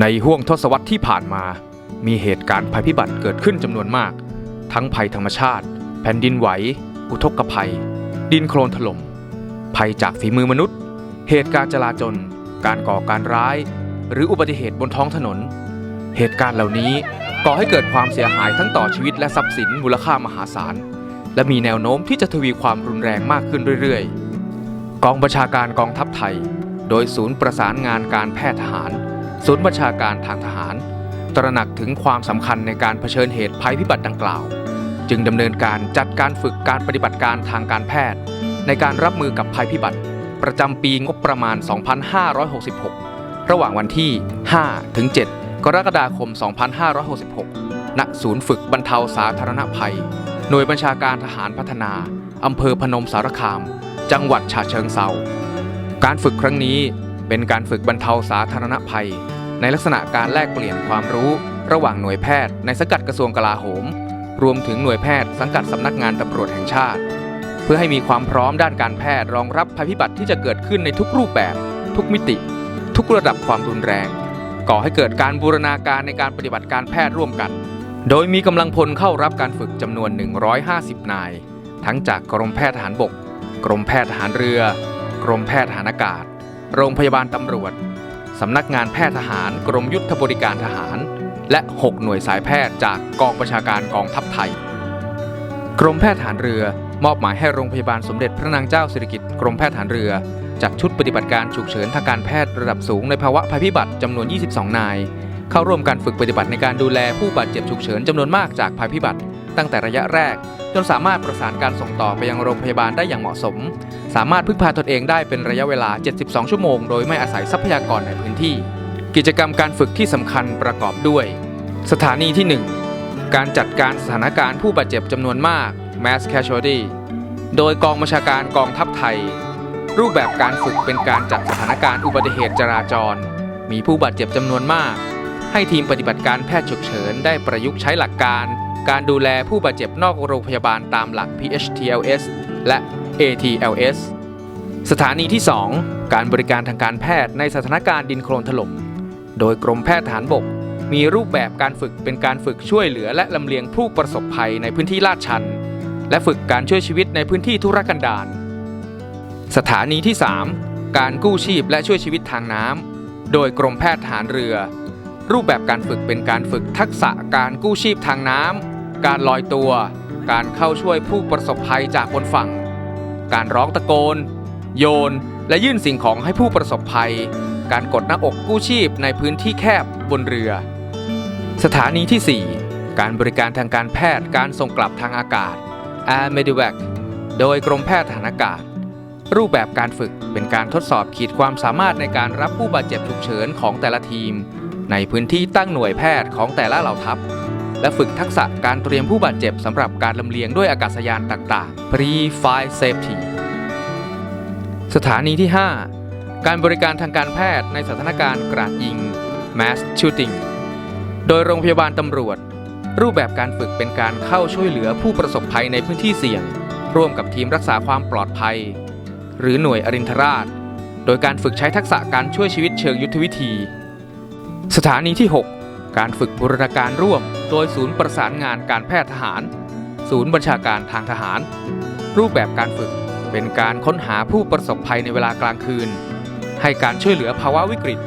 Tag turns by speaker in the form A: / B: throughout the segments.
A: ในห่วงทศวรรษที่ผ่านมา มีเหตุการณ์ภัยพิบัติเกิดขึ้นจำนวนมาก ทั้งภัยธรรมชาติ แผ่นดินไหว อุทกภัย ดินโคลนถล่ม ภัยจากฝีมือมนุษย์ เหตุการณ์จลาจล การก่อการร้าย หรืออุบัติเหตุบนท้องถนน เหตุการณ์เหล่านี้ก่อให้เกิดความเสียหายทั้งต่อชีวิตและทรัพย์สินมูลค่ามหาศาล และมีแนวโน้มที่จะทวีความรุนแรงมากขึ้นเรื่อยๆ กองบัญชาการกองทัพไทย โดยศูนย์ประสานงานการแพทย์ทหาร ศูนย์บัญชาการทางทหาร ตระหนักถึงความสำคัญในการเผชิญเหตุภัยพิบัติดังกล่าว จึงดำเนินการจัดการฝึกการปฏิบัติการทางการแพทย์ ในการรับมือกับภัยพิบัติ ประจำปีงบประมาณ 2566 ระหว่างวันที่ 5 ถึง 7 กรกฎาคม 2566 ณ ศูนย์ฝึกบรรเทาสาธารณภัย หน่วยบัญชาการทหารพัฒนาอำเภอพนมสารคาม จังหวัดฉะเชิงเซาการฝึกครั้งนี้ เป็นการฝึกบรรเทาสาธารณภัย ในลักษณะการแลกเปลี่ยนความรู้ระหว่างหน่วยแพทย์ในสังกัดกระทรวงกลาโหม รวมถึงหน่วยแพทย์สังกัดสำนักงานตำรวจแห่งชาติ เพื่อให้มีความพร้อมด้านการแพทย์รองรับภัยพิบัติที่จะเกิดขึ้นในทุกรูปแบบ ทุกมิติ ทุกระดับความรุนแรง ก่อให้เกิดการบูรณาการในการปฏิบัติการแพทย์ร่วมกัน โดยมีกำลังพลเข้ารับการฝึกจำนวน 150 นาย ทั้งจากกรมแพทย์ทหารบก กรมแพทย์ทหารเรือ กรมแพทย์ทหารอากาศ โรงพยาบาลตำรวจ สำนักงานแพทย์ทหาร กรมยุทธบริการทหาร และ 6 หน่วยสายแพทย์จากกองประชาการกองทัพไทย กรมแพทย์ทหารเรือมอบหมายให้โรงพยาบาลสมเด็จพระนางเจ้าสิริกิติ์กรมแพทย์ทหารเรือ จัดชุดปฏิบัติการฉุกเฉินทางการแพทย์ระดับสูงในภาวะภัยพิบัติจำนวน 22 นาย เข้าร่วมการฝึกปฏิบัติในการดูแลผู้บาดเจ็บฉุกเฉินจำนวนมากจากภัยพิบัติ ตั้งแต่ระยะแรก จนสามารถประสานการส่งต่อไปยังโรงพยาบาลได้อย่างเหมาะสม สามารถพึ่งพาตนเองได้เป็นระยะเวลา 72 ชั่วโมง โดยไม่อาศัยทรัพยากรในพื้นที่ กิจกรรมการฝึกที่สำคัญประกอบด้วย สถานีที่ 1 การจัดการสถานการณ์ผู้บาดเจ็บจำนวนมาก mass casualty โดยกองบัญชาการกองทัพไทย รูปแบบการฝึกเป็นการจัดสถานการณ์อุบัติเหตุจราจร มีผู้บาดเจ็บจำนวนมาก ให้ทีมปฏิบัติการแพทย์ฉุกเฉินได้ประยุกต์ใช้หลักการ การดูแลผู้บาดเจ็บนอกโรงพยาบาลตามหลัก PHTLS และ ATLS สถานีที่ 2 การบริการทางการแพทย์ในสถานการณ์ดินโคลนถล่ม โดยกรมแพทย์ทหารบก มีรูปแบบการฝึกเป็นการฝึกช่วยเหลือและลำเลียงผู้ประสบภัยในพื้นที่ลาดชัน และฝึกการช่วยชีวิตในพื้นที่ทุรกันดาร สถานีที่ 3 การกู้ชีพและช่วยชีวิตทางน้ำ โดยกรมแพทย์ทหารเรือ รูปแบบการฝึกเป็นการฝึกทักษะการกู้ชีพทางน้ำ การลอยตัว การเข้าช่วยผู้ประสบภัยจากบนฝั่ง การร้องตะโกน โยน และยื่นสิ่งของให้ผู้ประสบภัย การกดหน้าอกกู้ชีพในพื้นที่แคบบนเรือ สถานีที่ 4 การบริการทางการแพทย์การส่งกลับทางอากาศ Air Medivac โดยกรมแพทย์ทหารอากาศ รูปแบบการฝึกเป็นการทดสอบขีดความสามารถในการรับผู้บาดเจ็บฉุกเฉินของแต่ละทีม ในพื้นที่ตั้งหน่วยแพทย์ของแต่ละเหล่าทัพ และฝึกทักษะการเตรียมผู้บาดเจ็บสำหรับการลำเลียงด้วยอากาศยานต่างๆ Pre-Flight Safety สถานีที่ 5 การบริการทางการแพทย์ในสถานการณ์กราดยิง Mass Shooting โดยโรงพยาบาลตำรวจ รูปแบบการฝึกเป็นการเข้าช่วยเหลือผู้ประสบภัยในพื้นที่เสี่ยง ร่วมกับทีมรักษาความปลอดภัย หรือหน่วยอรินทราช โดยการฝึกใช้ทักษะการช่วยชีวิตเชิงยุทธวิธี สถานีที่ 6 การฝึกบูรณาการร่วม โดยศูนย์ประสานงานการแพทย์ทหาร ศูนย์บัญชาการทางทหาร รูปแบบการฝึกเป็นการค้นหาผู้ประสบภัยในเวลากลางคืน ให้การช่วยเหลือภาวะวิกฤต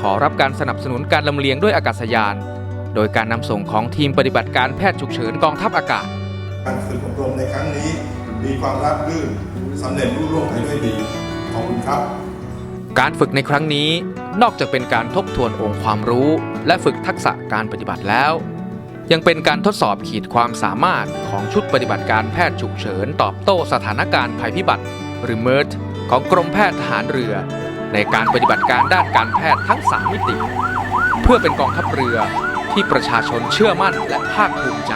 A: ขอรับการสนับสนุนการลำเลียงด้วยอากาศยาน โดยการนำส่งของทีมปฏิบัติการแพทย์ฉุกเฉินกองทัพอากาศ
B: การฝึกอบรมในครั้งนี้มีความราบรื่นสำเร็จรุ่ร่วงไปด้วยดี ขอบคุณครับ
A: การฝึกในครั้งนี้นอกจากเป็นการทบทวนองค์ความรู้ และฝึกทักษะการปฏิบัติแล้ว ยังเป็นการทดสอบขีดความสามารถของชุดปฏิบัติการแพทย์ฉุกเฉินตอบโต้สถานการณ์ภัยพิบัติ หรือ MERT ของกรมแพทย์ทหารเรือ ในการปฏิบัติการด้านการแพทย์ทั้ง 3 มิติ เพื่อเป็นกองทัพเรือที่ประชาชนเชื่อมั่นและภาคภูมิใจ